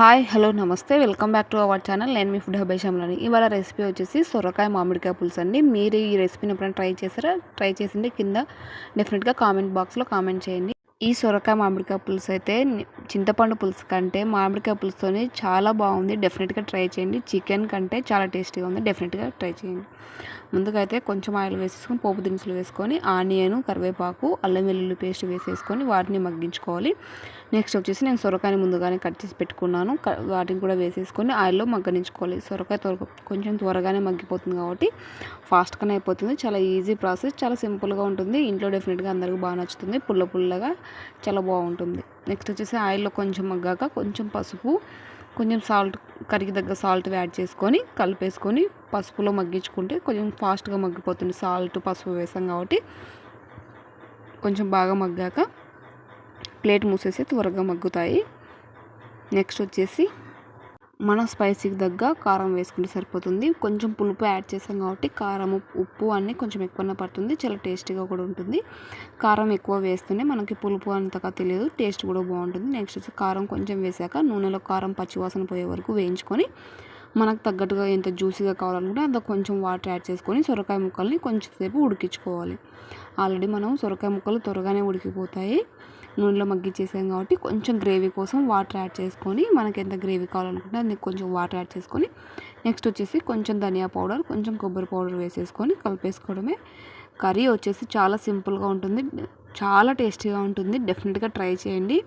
Hi hello నమస్తే. Welcome back to our channel. నేను మీ ఫుడ్ హబేషంలోని ఇవాళ రెసిపీ వచ్చేసి సొరకాయ మామిడికాయ పులుసు అండి. మీరు ఈ రెసిపీని ఎప్పుడైనా ట్రై చేసారా ట్రై చేసింటే కింద డెఫినెట్గా కామెంట్ బాక్స్లో కామెంట్ చేయండి. ఈ సొరకాయ మామిడికాయ పులుసు అయితే చింతపండు పులుసు కంటే మామిడికాయ పులుసుతోని చాలా బాగుంది. డెఫినెట్గా ట్రై చేయండి. చికెన్ కంటే చాలా టేస్టీగా ఉంది. డెఫినెట్గా ట్రై చేయండి. ముందుగా అయితే కొంచెం ఆయిల్ వేసేసుకొని పోపు దినుసులు వేసుకొని ఆనియన్ కరివేపాకు అల్లం వెల్లుల్లి పేస్ట్ వేసేసుకొని వాటిని మగ్గించుకోవాలి. నెక్స్ట్ వచ్చేసి నేను సొరకాయని ముందుగానే కట్ చేసి పెట్టుకున్నాను. వాటిని కూడా వేసేసుకొని ఆయిల్లో మగ్గనించుకోవాలి సొరకాయ త్వర కొంచెం త్వరగానే మగ్గిపోతుంది కాబట్టి ఫాస్ట్గానే అయిపోతుంది. చాలా ఈజీ ప్రాసెస్ చాలా సింపుల్గా ఉంటుంది. ఇంట్లో డెఫినెట్గా అందరికీ బాగా నచ్చుతుంది. పుల్ల పుల్లగా చాలా బాగుంటుంది. నెక్స్ట్ వచ్చేసి ఆయిల్లో కొంచెం మగ్గాక కొంచెం పసుపు కొంచెం సాల్ట్ కరిగి దగ్గర సాల్ట్ యాడ్ చేసుకొని కలిపేసుకొని పసుపులో మగ్గించుకుంటే కొంచెం ఫాస్ట్గా మగ్గిపోతుంది. సాల్ట్ పసుపు వేసాం కాబట్టి కొంచెం బాగా మగ్గాక ప్లేట్ మూసేసి త్వరగా మగ్గుతాయి. నెక్స్ట్ వచ్చేసి మన స్పైసీకి తగ్గ కారం వేసుకుంటే సరిపోతుంది. కొంచెం పులుపు యాడ్ చేసాం కాబట్టి కారం ఉప్పు అన్నీ కొంచెం ఎక్కువనే పడుతుంది. చాలా టేస్టీగా కూడా ఉంటుంది. కారం ఎక్కువ వేస్తేనే మనకి పులుపు అంతగా తెలియదు. టేస్ట్ కూడా బాగుంటుంది. నెక్స్ట్ వచ్చి కారం కొంచెం వేసాక నూనెలో కారం పచ్చివాసన పోయే వరకు వేయించుకొని మనకు తగ్గట్టుగా ఎంత జ్యూసీగా కావాలనుకుంటే అంత కొంచెం వాటర్ యాడ్ చేసుకొని సొరకాయ ముక్కల్ని కొంచెం సేపు ఉడికించుకోవాలి. ఆల్రెడీ మనం సొరకాయ ముక్కలు త్వరగానే ఉడికిపోతాయి. నూనెలో మగ్గిచ్చేసాం కాబట్టి కొంచెం గ్రేవీ కోసం వాటర్ యాడ్ చేసుకొని మనకి ఎంత గ్రేవీ కావాలనుకుంటే అది కొంచెం వాటర్ యాడ్ చేసుకొని నెక్స్ట్ వచ్చేసి కొంచెం ధనియా పౌడర్ కొంచెం కొబ్బరి పౌడర్ వేసేసుకొని కలిపేసుకోవడమే. కర్రీ వచ్చేసి చాలా సింపుల్గా ఉంటుంది చాలా టేస్టీగా ఉంటుంది. డెఫినెట్గా ట్రై చేయండి.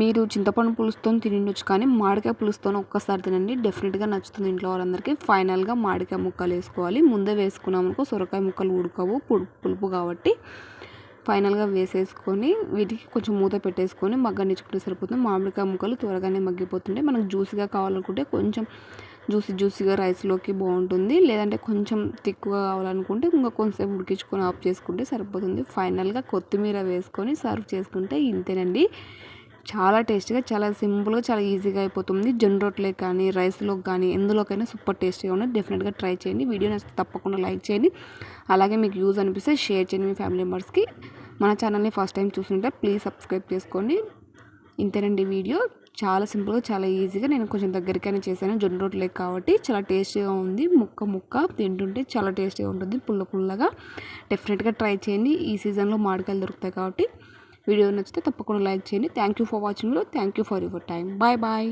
మీరు చింతపండు పులుసుతో తినొచ్చు కానీ మామిడికాయ పులుసుతో ఒక్కసారి తినండి. డెఫినెట్గా నచ్చుతుంది ఇంట్లో వాళ్ళందరికీ. ఫైనల్గా మామిడికాయ ముక్కలు వేసుకోవాలి. ముందే వేసుకున్నామనుకో సొరకాయ ముక్కలు ఉడకవు పులుపు కాబట్టి. ఫైనల్గా వేసేసుకొని వీటికి కొంచెం మూత పెట్టేసుకొని మగ్గనిచ్చుకుంటే సరిపోతుంది. మామిడికాయ ముక్కలు త్వరగానే మగ్గిపోతుంటే మనకు జ్యూసీగా కావాలనుకుంటే కొంచెం జ్యూసీ జ్యూసీగా రైస్లోకి బాగుంటుంది. లేదంటే కొంచెం తిక్కుగా కావాలనుకుంటే ఇంకా కొంచెంసేపు ఉడికించుకొని ఆఫ్ చేసుకుంటే సరిపోతుంది. ఫైనల్గా కొత్తిమీర వేసుకొని సర్వ్ చేసుకుంటే ఇంతేనండి. చాలా టేస్టీగా చాలా సింపుల్గా చాలా ఈజీగా అయిపోతుంది. జొన్న రొట్టెలే కానీ రైస్లోకి కానీ ఎందులోకైనా సూపర్ టేస్టీగా ఉన్నది. డెఫినెట్గా ట్రై చేయండి. వీడియో నచ్చితే తప్పకుండా లైక్ చేయండి. అలాగే మీకు యూజ్ అనిపిస్తే షేర్ చేయండి మీ ఫ్యామిలీ మెంబర్స్కి. మన ఛానల్ని ఫస్ట్ టైం చూస్తుంటే ప్లీజ్ సబ్స్క్రైబ్ చేసుకోండి. ఇంతేనండి వీడియో. చాలా సింపుల్గా చాలా ఈజీగా నేను కొంచెం దగ్గరికైనా చేశాను. జొన్న రొట్టెలే కాబట్టి చాలా టేస్టీగా ఉంది. ముక్క ముక్క తింటుంటే చాలా టేస్టీగా ఉంటుంది పుల్ల పుల్లగా. డెఫినెట్గా ట్రై చేయండి. ఈ సీజన్లో మామిడికాయలు దొరుకుతాయి కాబట్టి. వీడియో నచ్చితే తప్పకుండా లైక్ చేయండి. Thank you for వాచింగ్లో thank you for your time bye bye